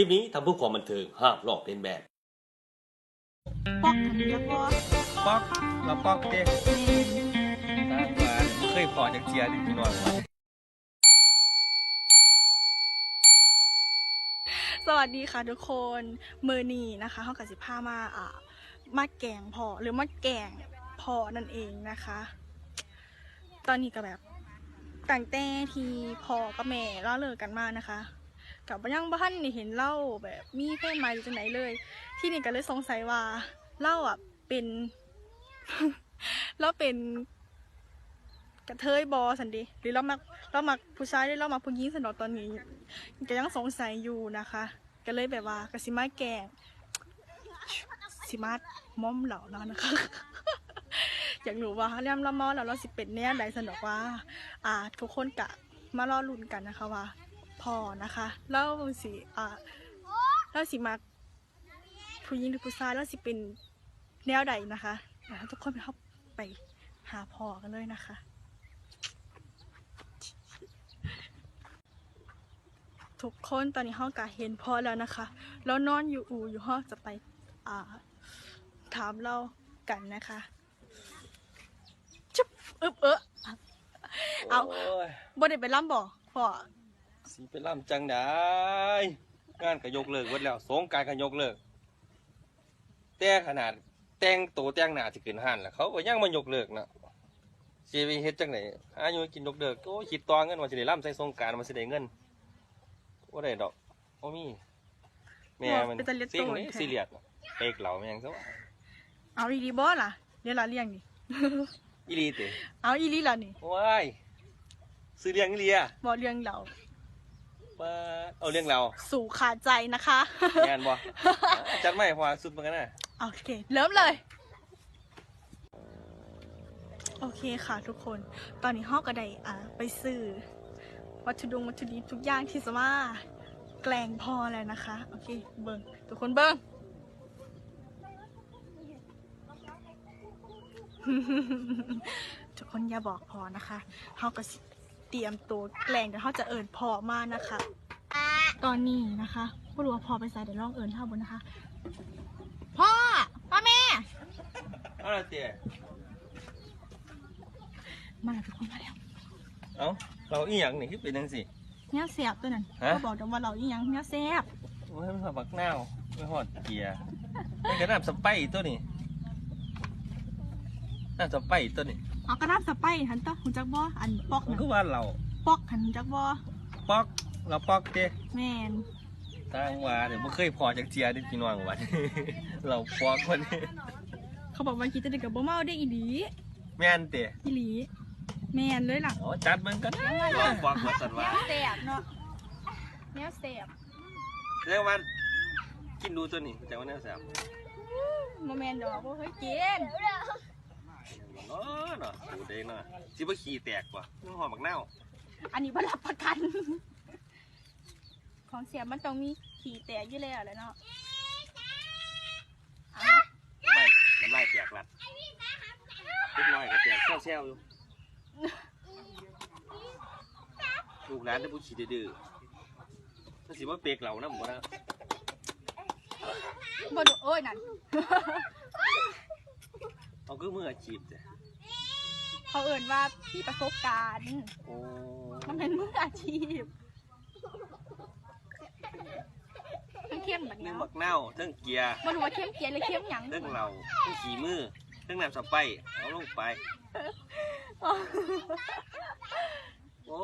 ลิปนี้ทำเพื่อความบันเทิงห้ามลอกเลียนแบบป๊อกหันเดียวพอป๊อกเราป๊อกเด้แม่นตามหวานเคยพอจากเจียดิพี่น้องวะสวัสดีค่ะทุกคนมือนีนะคะเขากับสิผ้ามาอ่ามาแกงพอหรือมาแกงพอนั่นเองนะคะ ตอนนี้ก็แบบต่างแต่ที่พอกับแม่เล่าเลิกกันมานะคะ กับยังบ้านนี่เห็นเล่าแบบมีเพศใหม่หรือจังไหนเลย ที่นี่ก็เลยสงสัยว่าเล่าอะเป็นเราเป็นกระเทยบอสันดีหรือเรามักเรามักผู้ชายหรือเรามักผู้หญิงสนอตอนนี้ก็ยังสงสัยอยู่นะคะ ก็เลยแบบว่ากสิมาแกงสิมาม้อมเหล่าแล้วนะคะอยากรู้ว่าเรื่องละมอแล้วเราสิเป็นเนี่ยใดสนอกว่า อ่า ทุกคนกะมารอลุ้นกันนะคะว่า พอนะคะแล้วสิอ่าแล้วสิมาผู้หญิงหรือผู้ชายแล้วสิเป็นแนวใดนะคะอ่าทุกคนไปเข้าไปหาพอกันเลยนะคะทุกคนตอนนี้ห้องกะเห็นพอแล้วนะคะ แล้วนอนอยู่อู่อยู่ห้องจะไปอ่าถามเรากันนะคะจุ๊บอึบเออเอาโอ้ยบ่ได้ไปล่ำบ่พอ สีไปล่ำจังได้งานก็ยกเลิกหมดแล้วสงกรารก็ยกเลิก แต่ขนาดแต่งตัวแต่งหน้าที่ขึ้นห้านแล้วเขาก็ยังมายกเลิกนะสิไปเฮ็ดจังไหนอายุกินยกเลิกโอ้ยคิดต่อเงินว่าสิได้ล่ำใส่สงกรารว่าสิได้เงินบ่ได้ดอกบ่มีแม่มันเป็นตะเลียดสิ่งโตนนี้แท้ ซีเรียสน่ะเปกเหล่าแม่งซะว่าเอาอีดีบ่ล่ะเดี๋ยวเราเลี้ยงนี่ อีหลีติเอาอีหลีล่ะนี่ว้ายซื้อเลี้ยงอีหลีอะบ่เลี้ยงเรา ว่าเอาเรื่องเราสู่ขาดใจนะคะงานบ่จัดไม่พอสุดเหมือนกันนะโอเค เริ่มเลย โอเคค่ะทุกคน ตอนนี้ห้องก็ได้อ่าไปซื้อวัตถุดงวัตถุดิบทุกอย่างที่จะมาแกล้งพอแล้วนะคะ โอเค เบิ้งทุกคนเบิ้งทุกคนอย่าบอกพอนะคะเขาก็สิ เตรียมตัวแกล้งเดี๋ยวเขาจะเอิญพอมานะคะ ตอนนี้นะคะไม่รู้ว่าพอไปใส่เดี๋ยวลองเอิญเท่าบนนะคะ พ่อพ่อแม่เอาละเตี๋ยมาแล้วทุกคนมาแล้วเอาเราอีหยังนี่คือเป็นจังสิเนี่ยเสียบตัวนั้นฮะเขาบอกเดี๋ยวว่าเราอีหยังเนี่ยเสียบโอ้ยมันหอดบักนาวไม่หอดเกียร์มันก็น้ำสไปร์ตัวนี้ น้ำสไปร์ตัวนี้เอากระดาษสไปร์หันตะหุ่นจักบ่อันปอกมันน่ะคือว่าเราปอกหันจักบ่ปอกเราปอกเจ้แม่นทางว่าเดี๋ยวไม่เคยพอจากเจียได้พี่น้องวัน เราปอกคนนี้เขาบอกว่ากินแต่เด็กกับบ่เมาได้อีหลีแม่นเตี๋ยอีหลี แม่นเลยล่ะเอาจัดมันกันลองปอกมาสันว่าเสียบเนาะเนี่ยเสียบเรียกว่ากินดูตัวนี้แต่ว่าแน่แสบโมแมนดอกบ่เคยกิน เนาะเนาะดูเด้งเนาะสิบ่ขี้แตกว่ะมันหอมบักนาวอันนี้บ่รับประกัน ของเสียบมันต้องมีขี่แตกอยู่แล้วแหละเนาะเอาไม่น้ำลายแตกลัดเล็กน้อยก็แตกแซวๆอยู่ลูกหลานได้ผู้ขี้ดื้อๆถ้าสิว่าเปกเหล่านะหมดนะบ่ดูโอ้ยนั่น เอาคือมืออาชีพจ้ะ เขาเอ่นว่าพี่ประสบการณ์โอ้มันเป็นมืออาชีพมันเข้มแบบเรื่นี้องบักเน่าวเรื่องเกียร์มันรู้ว่าเข้มเกียร์หรือเข้มหยังเรื่องเหล่าเรื่องขี่มือเรื่องน้ำสไปร์เอาลงไปโอ้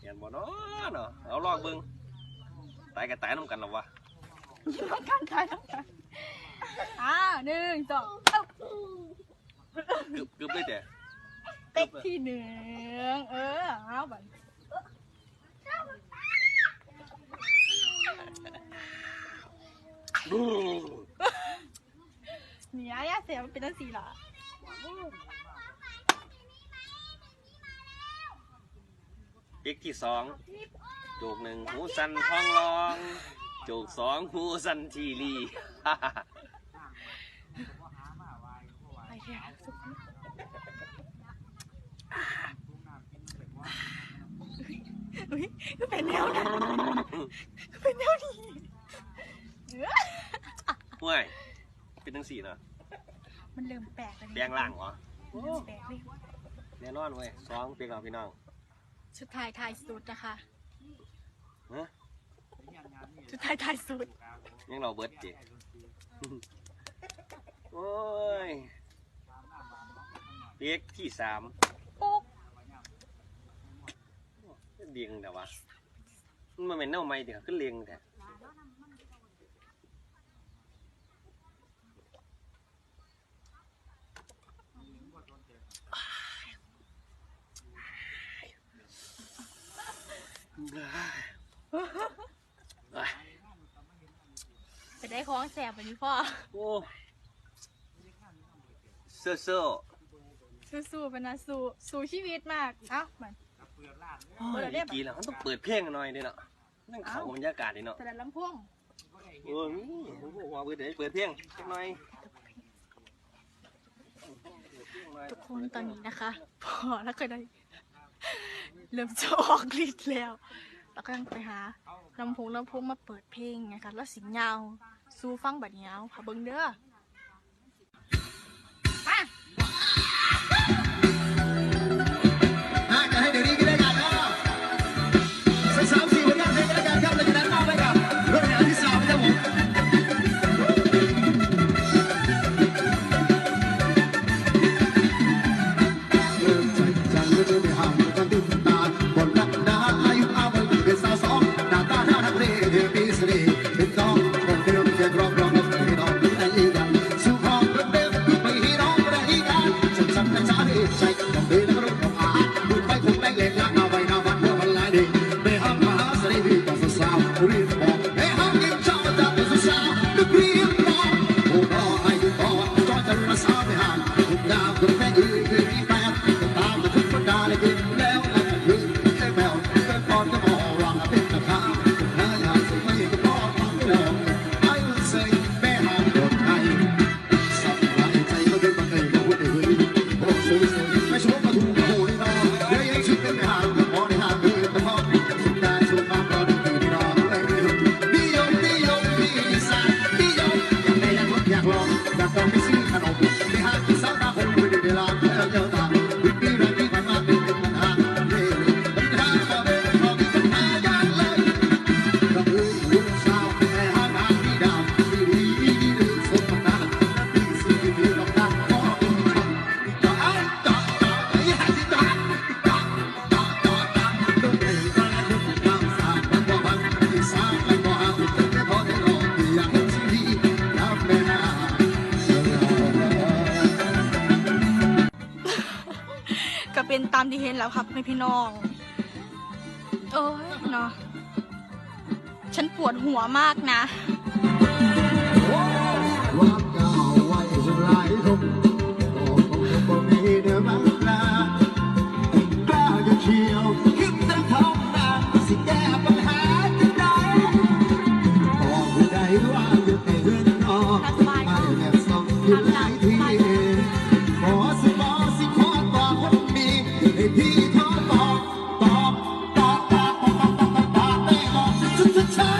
เห็นบ่เนาะเนาะเอาลอกเบิ่งตายกับตายน้ำกันหรอวะต้องการทายต้องการอ่าหนึ่งสองเอ้า กึบกึบเลยแต่เต็กที่หนึ่งเออเอาบัดเนี่ยยาเสียมันเป็นตั้งสี่หรอเอกที่สองโจกหนึ่งหูสันทองรองโจกสองหูสันทีรีไปเถอะทุกคน เฮ้ยก็เป็นแนวนั้นก็เป็นแนวนี้ห่วยเป็นทั้งสี่เนาะมันเริ่มแปลกแล้วแดงล่างเหรอมันเริ่มแปลกเลยแน่นอนเว้ยสองเปียกเราพี่น้องชุดท้ายท้ายสุดนะคะฮะชุดท้ายท้ายสุดยังเราเบิดจิโอ้ยเปียกที่สาม ปุ๊ก เลียงแต่ว่ามันมาเป็นเน่าไม้เดี๋ยวขึ้นเลียงแต่เอ้ยไปได้ของแสบแบบนี้พ่อ โอ้เซ่อเซ่อสู้ๆเป็นนะสู้สู้ชีวิตมาก เอ้ามัน โอ้ยอีกทีแล้วมันต้องเปิดเพลงหน่อยเด้เนาะนั่งเขาบรรยากาศดีเนาะแต่ละลำพวงโอ้ยผมบอกว่าเปิดเดี๋ยวเปิดเพลงสักหน่อยทุกคนตอนนี้นะคะ พอแล้วก็ได้เริ่มจะออกฤทธิ์แล้วแล้วก็ยังไปหาลำโพงลำโพงมาเปิดเพลงไงคะแล้วสิงยาวสู้ฟังบัดยาวค่ะเบิ้งเด้อ อยโอ้รอ็นแล้วครับไม่พี่น้อง โอ้ยเนาะฉันปวดหัวมากนะเชียวคิดแต่ทำนาสิแก to the time.